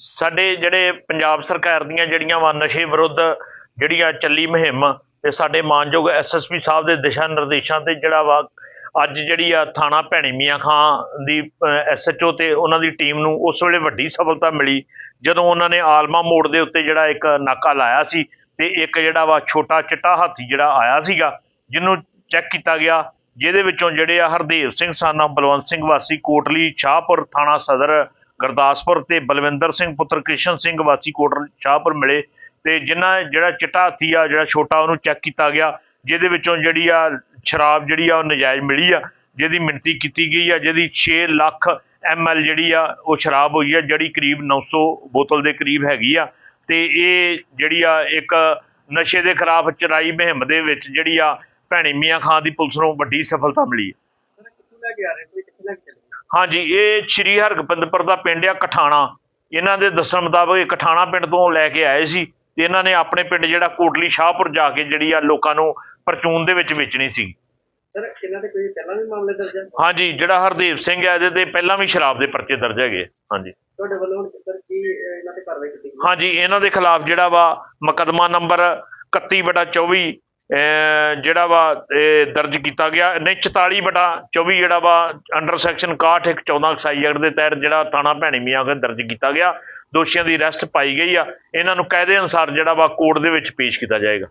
ਸਾਡੇ ਜਿਹੜੇ ਪੰਜਾਬ ਸਰਕਾਰ ਦੀਆਂ ਜਿਹੜੀਆਂ ਵਾ ਨਸ਼ੇ ਵਿਰੁੱਧ ਜਿਹੜੀਆਂ ਚੱਲੀ ਮੁਹਿੰਮ ਤੇ ਸਾਡੇ ਮਾਨਯੋਗ ਐਸਐਸਪੀ ਸਾਹਿਬ ਦੇ ਦਿਸ਼ਾ ਨਿਰਦੇਸ਼ਾਂ ਤੇ ਜਿਹੜਾ ਵਾ ਅੱਜ ਜਿਹੜੀ ਆ ਥਾਣਾ ਭੈਣੀ ਮੀਆਂ ਖਾਂ ਦੀ ਐਸਐਚਓ ਤੇ ਉਹਨਾਂ ਦੀ ਟੀਮ ਨੂੰ ਉਸ ਵੇਲੇ ਵੱਡੀ ਸਫਲਤਾ ਮਿਲੀ। ਜਦੋਂ ਉਹਨਾਂ ਨੇ ਆਲਮਾ ਮੋੜ ਦੇ ਉੱਤੇ ਜਿਹੜਾ ਇੱਕ ਨਾਕਾ ਲਾਇਆ ਸੀ ਤੇ ਇੱਕ ਜਿਹੜਾ ਵਾ ਛੋਟਾ ਚਿੱਟਾ ਹਾਥੀ ਜਿਹੜਾ ਆਇਆ ਸੀਗਾ, ਜਿਹਨੂੰ ਚੈੱਕ ਕੀਤਾ ਗਿਆ, ਜਿਹਦੇ ਵਿੱਚੋਂ ਜਿਹੜੇ ਆ ਹਰਦੇਵ ਸਿੰਘ, ਸਾਨਾ ਬਲਵੰਤ ਸਿੰਘ ਵਾਸੀ, ਕੋਟਲੀ, ਸ਼ਾਹਪੁਰ ਥਾਣਾ ਸਦਰ ਗੁਰਦਾਸਪੁਰ ਤੇ ਬਲਵਿੰਦਰ ਸਿੰਘ ਪੁੱਤਰ ਕ੍ਰਿਸ਼ਨ ਸਿੰਘ ਵਾਸੀ ਕੋਟਲ ਸ਼ਾਹਪੁਰ ਮਿਲੇ ਤੇ ਜਿਨ੍ਹਾਂ ਜਿਹੜਾ ਚਿੱਟਾ ਹਾਥੀ ਆ, ਜਿਹੜਾ ਛੋਟਾ ਉਹਨੂੰ ਚੈੱਕ ਕੀਤਾ ਗਿਆ, ਜਿਹਦੇ ਵਿੱਚੋਂ ਜਿਹੜੀ ਆ ਸ਼ਰਾਬ ਜਿਹੜੀ ਆ ਉਹ ਨਜਾਇਜ਼ ਮਿਲੀ ਆ, ਜਿਹਦੀ ਮਿਣਤੀ ਕੀਤੀ ਗਈ ਆ, ਜਿਹਦੀ 6 ਲੱਖ ਐਮਐਲ ਜਿਹੜੀ ਆ ਉਹ ਸ਼ਰਾਬ ਹੋਈ ਆ, ਜਿਹੜੀ ਕਰੀਬ 900 ਬੋਤਲ ਦੇ ਕਰੀਬ ਹੈਗੀ ਆ। ਤੇ ਇਹ ਜਿਹੜੀ ਆ ਇੱਕ ਨਸ਼ੇ ਦੇ ਖਿਲਾਫ ਚਰਾਈ ਮੁਹਿੰਮ ਦੇ ਵਿੱਚ ਜਿਹੜੀ ਆ ਭੈਣੀ ਮੀਆਂ ਖਾਂ ਦੀ ਪੁਲਿਸ ਨੂੰ ਵੱਡੀ ਸਫਲਤਾ ਮਿਲੀ ਹੈ ਕਿੱਥੋਂ ਲੈ ਕੇ ਆ ਰਹੇ ਕੋਈ ਕਿੱਥੇ ਲੈ ਕੇ ਚੱਲੇ ਹਾਂਜੀ ਇਹ ਸ਼੍ਰੀ ਹਰਗੋਬਿੰਦਪੁਰ ਦਾ ਪਿੰਡ ਆ ਕਠਾਣਾ। ਇਹਨਾਂ ਦੇ ਦੱਸਣ ਮੁਤਾਬਕ ਇਹ ਕਠਾਣਾ ਪਿੰਡ ਤੋਂ ਲੈ ਕੇ ਆਏ ਸੀ ਤੇ ਇਹਨਾਂ ਨੇ ਆਪਣੇ ਪਿੰਡ ਜਿਹੜਾ ਕੋਟਲੀ ਸ਼ਾਹਪੁਰ ਜਾ ਕੇ ਜਿਹੜੀ ਆ ਲੋਕਾਂ ਨੂੰ ਪਰਚੂਨ ਦੇ ਵਿੱਚ ਵੇਚਣੀ ਸੀ। ਸਰ ਇਹਨਾਂ ਦੇ ਕੋਈ ਪਹਿਲਾਂ ਵੀ ਮਾਮਲੇ ਦਰਜ ਹੈ ਹਾਂਜੀ ਜਿਹੜਾ ਹਰਦੇਵ ਸਿੰਘ ਹੈ ਇਹਦੇ ਤੇ ਪਹਿਲਾਂ ਵੀ ਸ਼ਰਾਬ ਦੇ ਪਰਚੇ ਦਰਜ ਹੈਗੇ ਹਾਂਜੀ। ਤੁਹਾਡੇ ਵੱਲੋਂ ਹੁਣ ਸਰ ਕੀ ਅਹ, ਇਹਨਾਂ ਤੇ ਕਾਰਵਾਈ ਕੀਤੀ ਗਈ? ਹਾਂਜੀ ਇਹਨਾਂ ਦੇ ਖਿਲਾਫ ਜਿਹੜਾ ਵਾ ਮੁਕੱਦਮਾ ਨੰਬਰ 31 ਬਟਾ 24 ਅਹ ਜਿਹੜਾ ਵਾ, ਇਹ ਦਰਜ ਕੀਤਾ ਗਿਆ। ਨਹੀਂ 44 ਬਟਾ 24 ਜਿਹੜਾ ਵਾ ਅੰਡਰ ਸੈਕਸ਼ਨ 61 ਇੱਕ 14 ਐਕਸਾਈਜ਼ ਐਕਟ ਦੇ ਤਹਿਤ ਜਿਹੜਾ ਥਾਣਾ ਭੈਣੀ ਮੀਆਂ ਕੇ ਦਰਜ ਕੀਤਾ ਗਿਆ। ਦੋਸ਼ੀਆਂ ਦੀ ਅਰੈਸਟ ਪਾਈ ਗਈ ਆ। ਇਹਨਾਂ ਨੂੰ ਕਾਇਦੇ ਅਨੁਸਾਰ ਜਿਹੜਾ ਵਾ ਕੋਰਟ ਦੇ ਵਿੱਚ ਪੇਸ਼ ਕੀਤਾ ਜਾਏਗਾ।